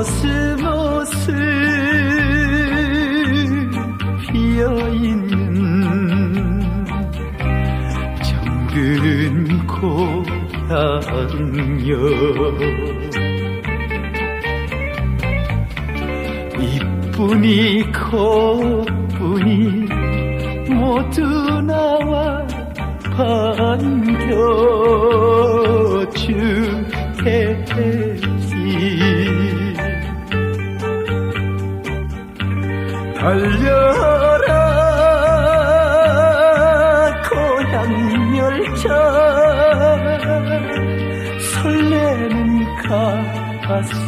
코스모스 피어있는 정든 고향여 이뿐이 코뿐이 모두 나와 반겨주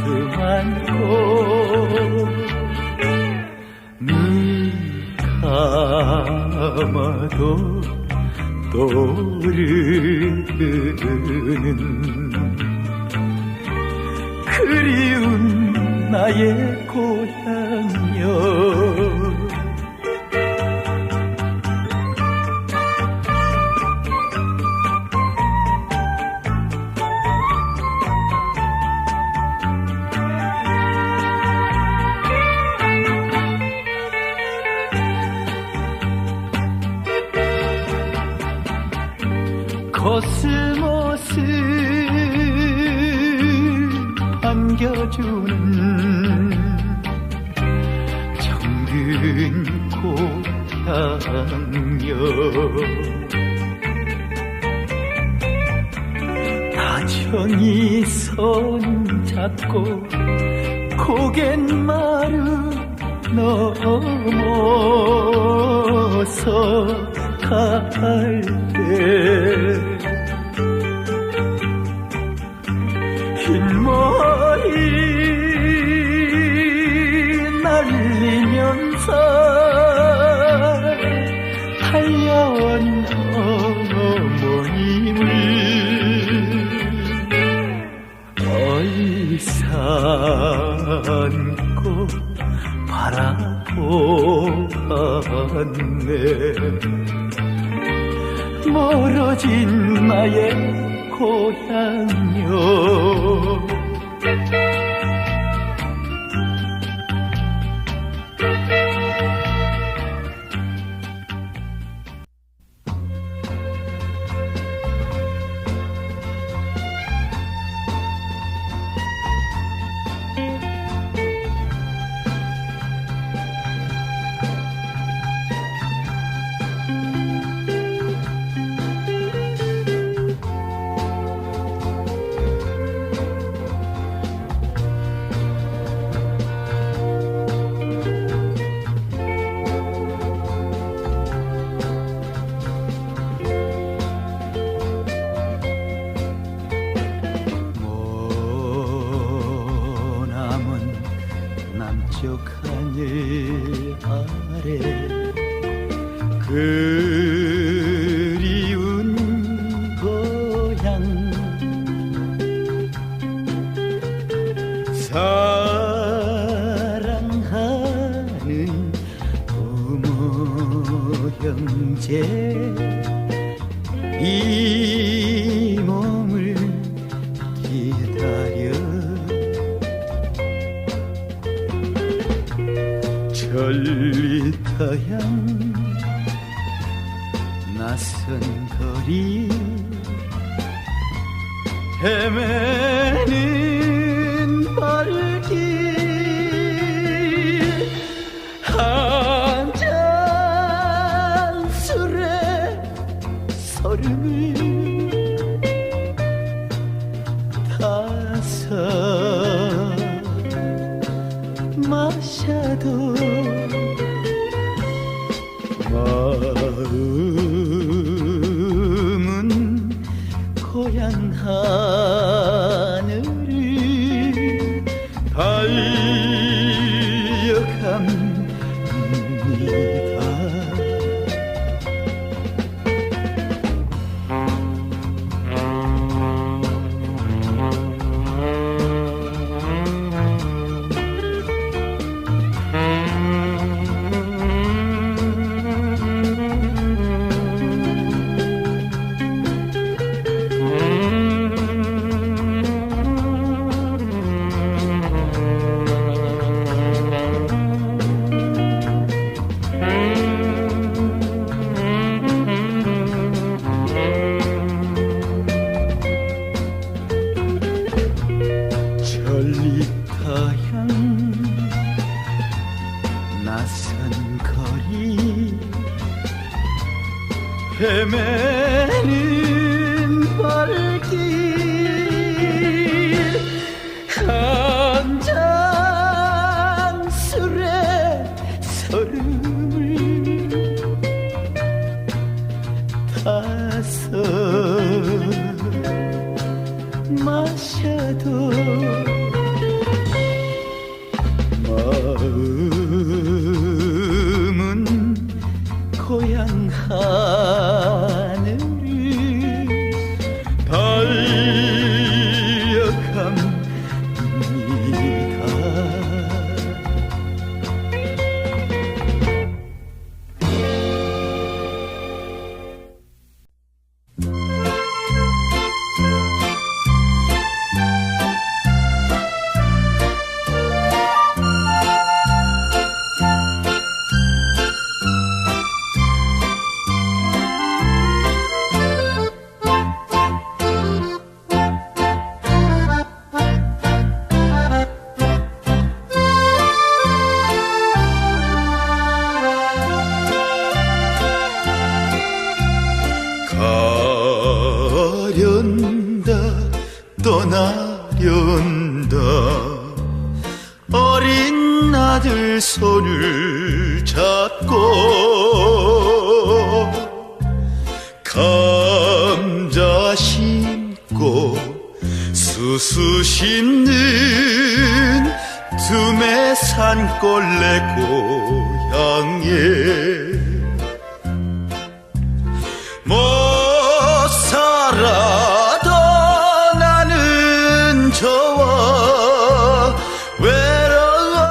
가슴 안고 눈 감아도 떠오르는 그리운 나의 고향여 코스모스 반겨주는 정든 고향여 다정히 손잡고 고갯마루 넘어서 갈때 날리면서 달려온 어머님을 얼싸안고 바라보았네. 멀어진 나의 고향여 남쪽 하늘 아래 그리운 고향 사랑하는 부모 형제 이 전리터향 낯선 거리 헤매는 고향 헤매는 발길 한 잔 술에 서름을 타서 고향 하 나련다. 어린 나들 손을 잡고 감자 심고 수수 심는 틈에 산골레 고향에